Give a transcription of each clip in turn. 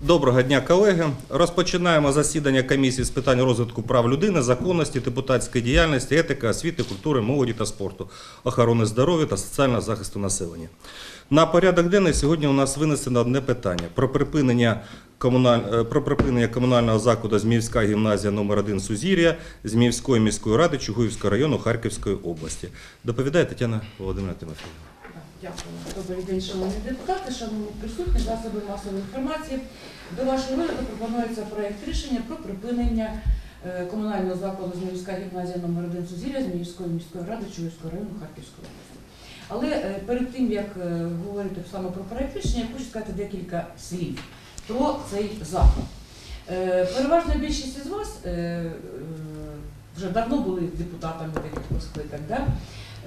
Доброго дня, колеги. Розпочинаємо засідання комісії з питань розвитку прав людини, законності, депутатської діяльності, етики, освіти, культури, молоді та спорту, охорони здоров'я та соціального захисту населення. На порядок денний сьогодні у нас винесено одне питання про припинення комуналь... е, про припинення комунального закладу Зміївська гімназія номер 1 Сузір'я Зміївської міської ради Чугуївського району Харківської області. Доповідає Тетяна Володимирівна Тимофіївна. Дякую. Добрий день, шановні депутати, шановні присутні, засоби масової інформації. До вашого розгляду пропонується проект рішення про припинення е, комунального закладу Зміївська гімназія номер 1 Сузір'я Зміївської міської ради Чуївського району Харківської області. Але е, перед тим, як е, говорити саме про проект рішення, я хочу сказати декілька слів про цей заклад. Переважна більшість із вас вже давно були депутатами декількох скликань?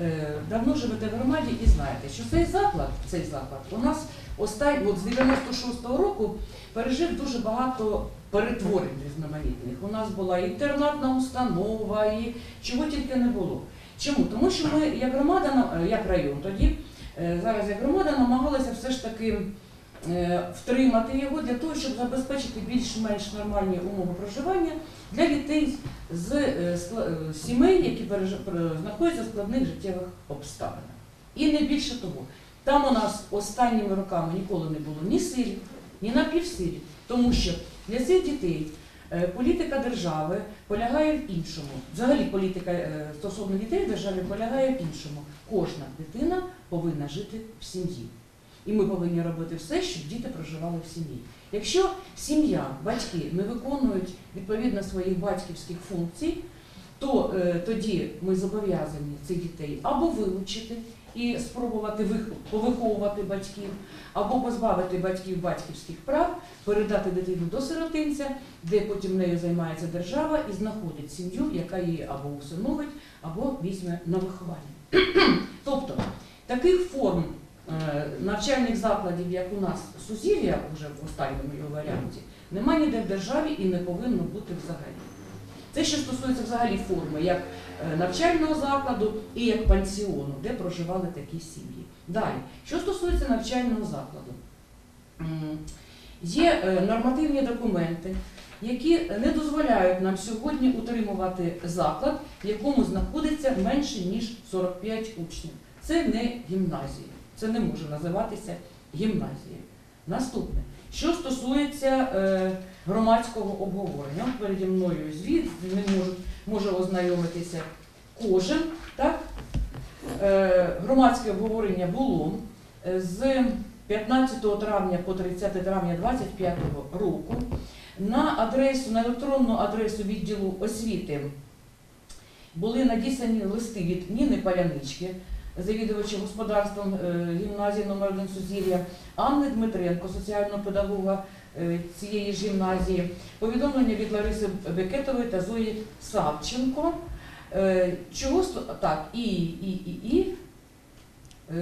Е, давно живете в громаді і знаєте, що цей заклад, цей заклад у нас останні, от з 96-го року пережив дуже багато перетворень різноманітних. У нас була інтернатна установа і чого тільки не було. Чому? Тому що ми, як громада, е, як район тоді, е, зараз як громада намагалися все ж таки втримати його для того, щоб забезпечити більш-менш нормальні умови проживання для дітей з е, е, сімей, які знаходяться в складних життєвих обставинах. І не більше того, там у нас останніми роками ніколи не було ні сирів, ні напівсирів, тому що для цих дітей е, політика держави полягає в іншому. Взагалі політика е, стосовно дітей в державі полягає в іншому. Кожна дитина повинна жити в сім'ї. І ми повинні робити все, щоб діти проживали в сім'ї. Якщо сім'я, батьки не виконують відповідно своїх батьківських функцій, то е, тоді ми зобов'язані цих дітей або вилучити і спробувати повиховувати батьків, або позбавити батьків батьківських прав, передати дитину до сиротинця, де потім нею займається держава і знаходить сім'ю, яка її або усиновить, або візьме на виховання. тобто таких форм навчальних закладів, як у нас Сузір'я, вже в останньому його варіанті, немає ніде в державі і не повинно бути взагалі. Це що стосується взагалі форми, як е, навчального закладу і як пансіону, де проживали такі сім'ї. Далі, що стосується навчального закладу, є е, нормативні документи, які не дозволяють нам сьогодні утримувати заклад, в якому знаходиться менше ніж 45 учнів. Це не гімназія, це не може називатися гімназією. Наступне, що стосується е, громадського обговорення, От переді мною звіт, з ним може ознайомитися кожен. Так? Е, громадське обговорення було е, з 15 травня по 30 травня 2025 року на адресу, на електронну адресу відділу освіти були надіслані листи від Ніни Палянички, завідувача господарством е, гімназії номер 1 Сузір'я, Анни Дмитренко, соціального педагога е, цієї ж гімназії, повідомлення від Лариси Бекетової та Зої Савченко. Е, Чого так, і, і, і, і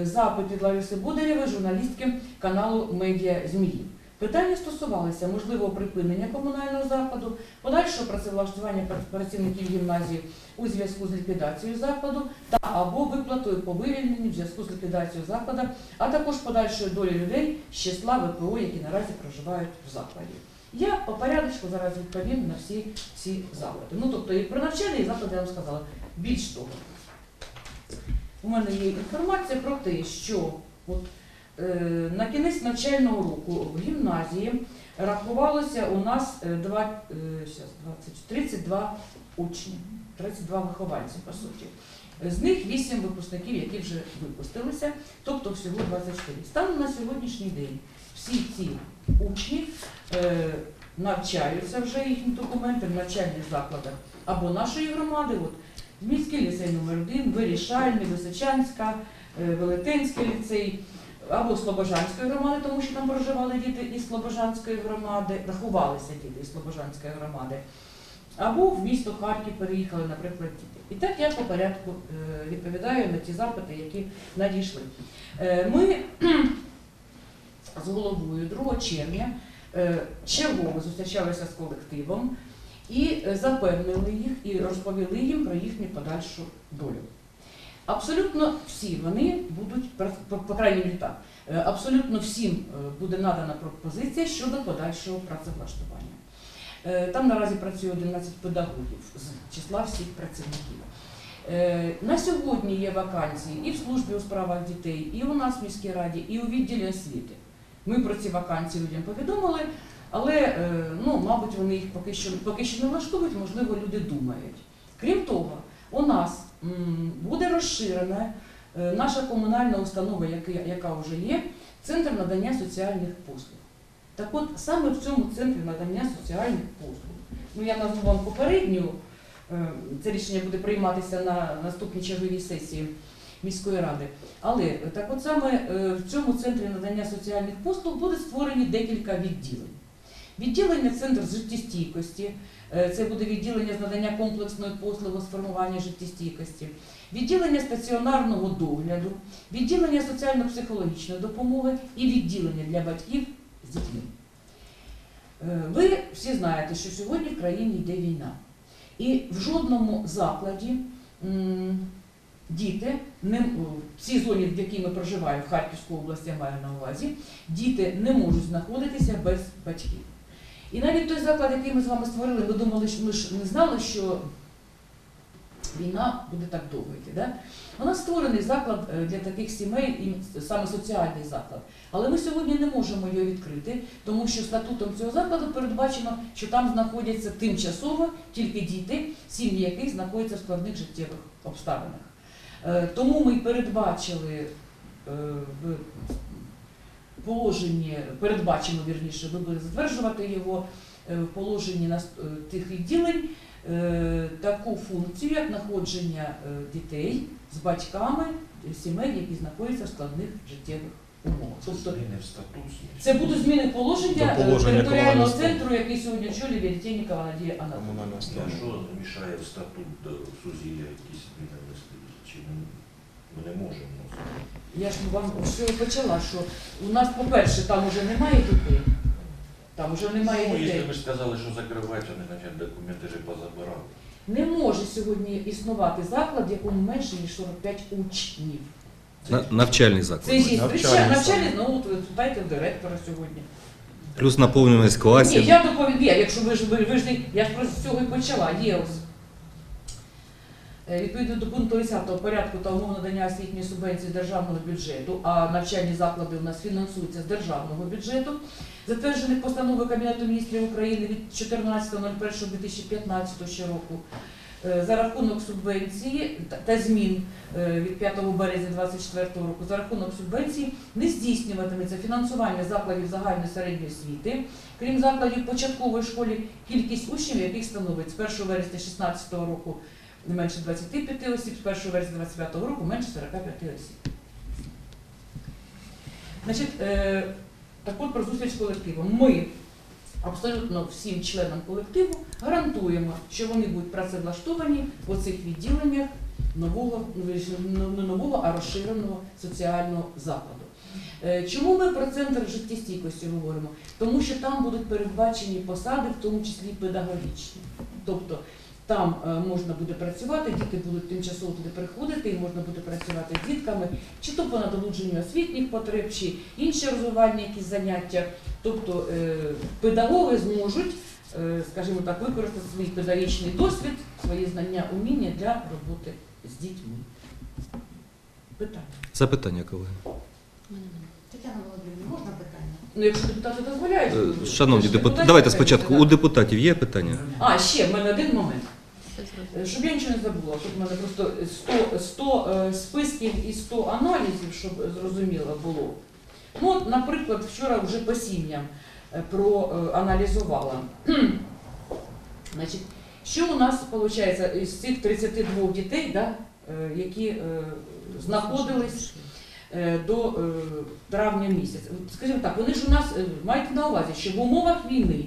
запит від Лариси Бударєвої, журналістки каналу Медіа Змії. Питання стосувалися можливого припинення комунального закладу, подальшого працевлаштування працівників гімназії у зв'язку з ліквідацією закладу та або виплатою по вивільненню в зв'язку з ліквідацією закладу, а також подальшою долі людей з числа ВПО, які наразі проживають в закладі. Я по порядочку зараз відповім на всі ці запити. Ну тобто і про навчальний заклад я вам сказала. Більш того, у мене є інформація про те, що от, на кінець навчального року в гімназії рахувалося у нас е, два, е, щас, 20, 32 учні, 32 вихованці, по суті. З них 8 випускників, які вже випустилися, тобто всього 24. Станом на сьогоднішній день всі ці учні е, навчаються вже їхні документи в навчальних закладах або нашої громади, от міський ліцей номер 1 Вирішальний, Височанська, е, Велетенський ліцей, або Слобожанської громади, тому що там проживали діти із Слобожанської громади, рахувалися діти із Слобожанської громади, або в місто Харків переїхали, наприклад, діти. І так я по порядку е, відповідаю на ті запити, які надійшли. Е, Ми з головою 2 червня е, чергово зустрічалися з колективом і запевнили їх і розповіли їм про їхню подальшу долю. Абсолютно всі вони будуть, по, крайній мірі так, Е, Абсолютно всім е, буде надана пропозиція щодо подальшого працевлаштування. Е, Там наразі працює 11 педагогів з числа всіх працівників. На сьогодні є вакансії і в службі у справах дітей, і у нас в міській раді, і у відділі освіти. Ми про ці вакансії людям повідомили, але ну, мабуть, вони їх поки що поки що не влаштовують, можливо, люди думають. Крім того, у нас буде розширена е, наша комунальна установа, яка, вже є, центр надання соціальних послуг. Так от саме в цьому центрі надання соціальних послуг. Ну я назву вам попередню. е, Це рішення буде прийматися на наступній черговій сесії міської ради. Але е, так от саме в цьому центрі надання соціальних послуг будуть створені декілька відділень. Відділення центр життєстійкості, е, це буде відділення з надання комплексної послуги з формування життєстійкості, відділення стаціонарного догляду, відділення соціально-психологічної допомоги і відділення для батьків з дітьми. Е, Ви всі знаєте, що сьогодні в країні йде війна. І в жодному закладі діти, в цій зоні, в якій ми проживаємо, в Харківській області я маю на увазі, діти не можуть знаходитися без батьків. І навіть той заклад, який ми з вами створили, ми думали, що ми ж не знали, що війна буде так довго йти. Да? У нас створений заклад е, для таких сімей, і саме соціальний заклад. Але ми сьогодні не можемо його відкрити, тому що статутом цього закладу передбачено, що там знаходяться тимчасово тільки діти, сім'ї яких знаходяться в складних життєвих обставинах. Е, Тому ми передбачили е, в положенні, передбачимо вірніше, ви будете затверджувати його е, в положенні е, тих відділень е, таку функцію, як знаходження дітей з батьками сімей, які знаходяться в складних життєвих умовах. Тобто Зміни в статут. це будуть зміни положення положення територіального центру, який сьогодні очолює Вєрітєнікова Надія Анатолійовна. А що мішає в статут до Сузія якісь зміни внести? Чи ми, не можемо? Я ж вам все почала, що у нас, по-перше, там уже немає дітей. Там уже немає Ну, дітей. якщо ви ж сказали, що закривати, вони значить документи ж позабирали. Не може сьогодні існувати заклад, в якому менше ніж 45 учнів. На- Навчальний Це заклад. є Навчальний навчальний, навчальний, ну от ви питайте директора сьогодні. Плюс наповненість Ні, класів. я доповідаю, якщо ви ж ви, ви ж не- я ж просто з цього і почала. Є ось. Е, Відповідно до пункту 10 порядку та умов надання освітньої субвенції державного бюджету, а навчальні заклади у нас фінансуються з державного бюджету, затверджених постановою Кабінету міністрів України від 14.01.2015 щороку, е, за рахунок субвенції та- та змін е, від 5 березня 2024 року, за рахунок субвенції не здійснюватиметься фінансування закладів загальної середньої освіти, крім закладів початкової школи, кількість учнів, яких становить з 1 вересня 2016 року не менше 25 осіб, з 1 вересня 2025 року менше 45 осіб. Значить, е, так от про зустріч з колективом. Ми абсолютно всім членам колективу гарантуємо, що вони будуть працевлаштовані в оцих відділеннях нового, ну, не нового, а розширеного соціального закладу. Е, Чому ми про центр життєстійкості говоримо? Тому що там будуть передбачені посади, в тому числі педагогічні. Тобто там е, можна буде працювати, діти будуть тимчасово туди приходити, і можна буде працювати з дітками, чи то по надолудженню освітніх потреб, чи інші розвивальні якісь заняття. Тобто е, педагоги зможуть, е, скажімо так, використати свій педагогічний досвід, свої знання, уміння для роботи з дітьми. Питання. Запитання, колеги. Тетяна Володимирівна, можна питання? Ну, якщо депутати дозволяють. Шановні це депутати, давайте спочатку. У депутатів є питання? А, ще в мене один момент. Е, Щоб я нічого не забула, тут в мене просто 100, 100 е, списків і 100 аналізів, щоб зрозуміло було. Ну, от, наприклад, вчора вже по сім'ям е, проаналізувала. Значить, що у нас виходить із цих 32 дітей, да, е, які е, знаходились е, до е, травня місяця. Скажімо так, вони ж у нас е, мають на увазі, що в умовах війни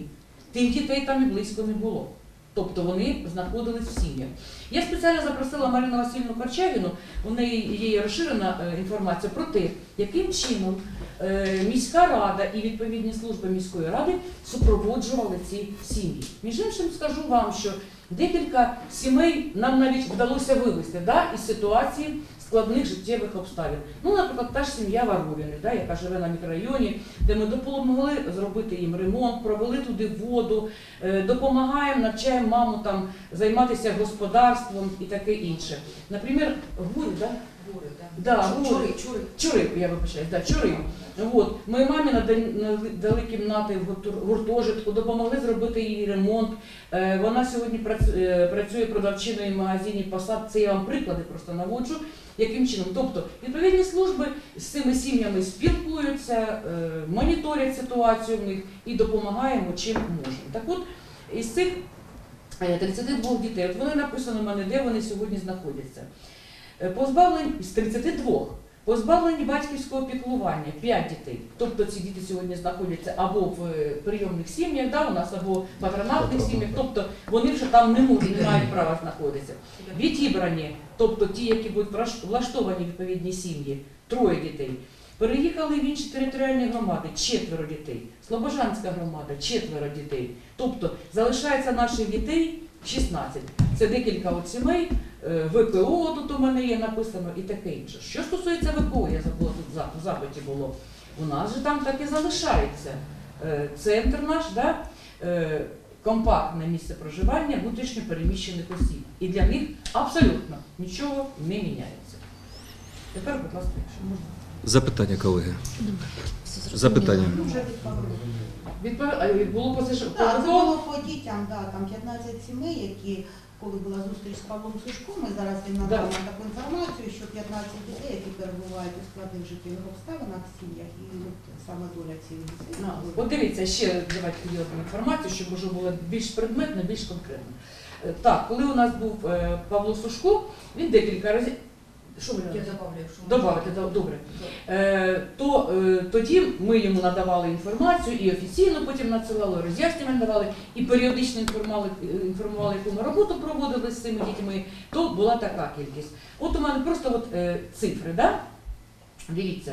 тих дітей там і близько не було. Тобто вони знаходились в сім'ях. Я спеціально запросила Марину Васильівну Корчагіну, у неї є розширена е, інформація про те, яким чином е, міська рада і відповідні служби міської ради супроводжували ці сім'ї. Між іншим скажу вам, що декілька сімей нам навіть вдалося вивести да, із ситуації складних життєвих обставин. Ну, наприклад, та ж сім'я Варовіни, да, яка живе на мікрорайоні, де ми допомогли зробити їм ремонт, провели туди воду, е, допомагаємо, навчаємо маму там займатися господарством і таке інше. Наприклад, гурі, да? Гори, так. Да, Чу- гори. Чури, чури. Чурик, я вибачаюсь, да, чурик. От. Ми мамі надали, дали кімнати в гурту- гуртожитку, допомогли зробити їй ремонт. Е, Вона сьогодні прац- е, працює продавчиною в магазині посад. Це я вам приклади просто наводжу. Яким чином? Тобто відповідні служби з цими сім'ями спілкуються, е, моніторять ситуацію в них і допомагаємо чим можемо. Так от із цих е, 32 дітей, от вони написано в мене, де вони сьогодні знаходяться. Е, Позбавлені з 32. Позбавлені батьківського піклування 5 дітей. Тобто ці діти сьогодні знаходяться або в е, прийомних сім'ях, да, у нас, або в патронатних сім'ях, тобто вони вже там не можуть, не мають права знаходитися. Відібрані, тобто ті, які будуть влаштовані в відповідні сім'ї, троє дітей. Переїхали в інші територіальні громади, четверо дітей. Слобожанська громада, четверо дітей. Тобто залишається наших дітей 16. Це декілька от сімей, ВПО тут у мене є написано і таке інше. Що стосується ВПО, я забула тут в запиті було. У нас же там так і залишається. Е, Центр наш, да? е, компактне місце проживання внутрішньо переміщених осіб. І для них абсолютно нічого не міняється. Тепер, будь ласка, якщо можна. Запитання, колеги. Запитання. Ну, це було по дітям, да, там 15 сімей, які, коли була зустріч з Павлом Сушком, ми зараз він надав нам таку інформацію, що 15 дітей, які перебувають у складних життєвих обставинах в сім'ях, і от саме доля цієї дітей. От дивіться, ще давайте тоді інформацію, щоб вже було більш предметно, більш конкретно. Е, Так, коли у нас був е, Павло Сушко, він декілька разів. Що ви Я добавлю, якщо. Добавити, добре. Е, то е, тоді ми йому надавали інформацію і офіційно потім надсилали, роз'яснення давали, і періодично інформували, інформували, яку ми роботу проводили з цими дітьми, то була така кількість. От у мене просто от, е, цифри, да? дивіться.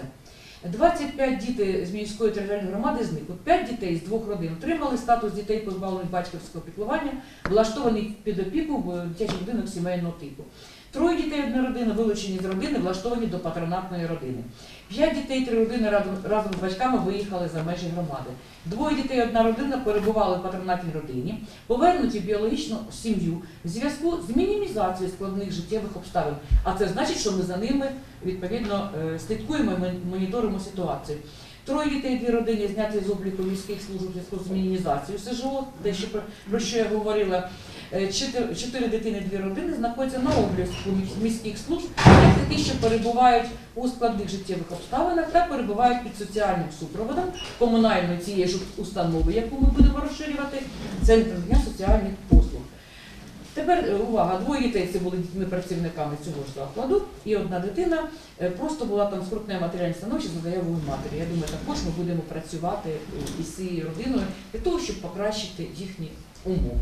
25 дітей з міської територіальної громади з них. От 5 дітей з двох родин отримали статус дітей позбавлених батьківського піклування, влаштовані під опіку в дитячих будинок сімейного типу. Троє дітей одна родина вилучені з родини, влаштовані до патронатної родини. П'ять дітей, три родини разом, разом з батьками виїхали за межі громади. Двоє дітей, одна родина перебували в патронатній родині, повернуті в біологічну сім'ю в зв'язку з мінімізацією складних життєвих обставин. А це значить, що ми за ними відповідно е, слідкуємо і мон- моніторимо ситуацію. Троє дітей, дві родини зняті з обліку міських служб у зв'язку з мінімізацією СЖО, те, що про що я говорила. Е, Чотири, дитини, дві родини знаходяться на обліку міських служб, як такі, перебувають у складних життєвих обставинах та перебувають під соціальним супроводом комунальної цієї ж установи, яку ми будемо розширювати, центр дня соціальних послуг. Тепер е, увага, двоє дітей це були дітьми-працівниками цього ж закладу, і одна дитина е, просто була там скрутне матеріальне становище за заявою матері. Я думаю, також ми будемо працювати із цією родиною для того, щоб покращити їхні умови.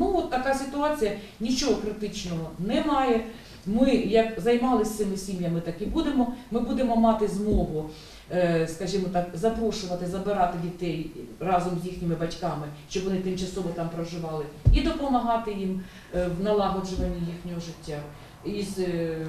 Ну, от така ситуація, нічого критичного немає. Ми, як займалися цими сім'ями, так і будемо. Ми будемо мати змогу, е, скажімо так, запрошувати, забирати дітей разом з їхніми батьками, щоб вони тимчасово там проживали, і допомагати їм е, в налагоджуванні їхнього життя. І, е,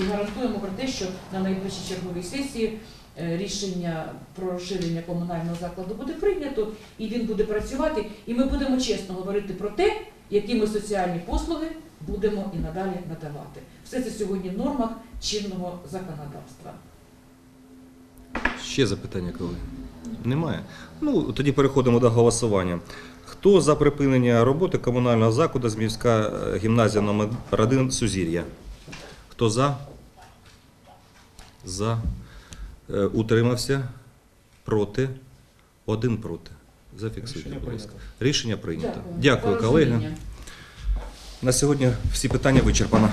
і гарантуємо про те, що на найближчій черговій сесії рішення про розширення комунального закладу буде прийнято, і він буде працювати, і ми будемо чесно говорити про те, які ми соціальні послуги будемо і надалі надавати. Все це сьогодні в нормах чинного законодавства. Ще запитання, колеги? Немає. Ну, тоді переходимо до голосування. Хто за припинення роботи комунального закладу Зміївська е, гімназія номер 1 Сузір'я? Хто за? За. Е, Утримався? Проти? Один проти. Зафіксуйте, будь ласка. Рішення прийнято. Дякую, Дякую колеги. На сьогодні всі питання вичерпано.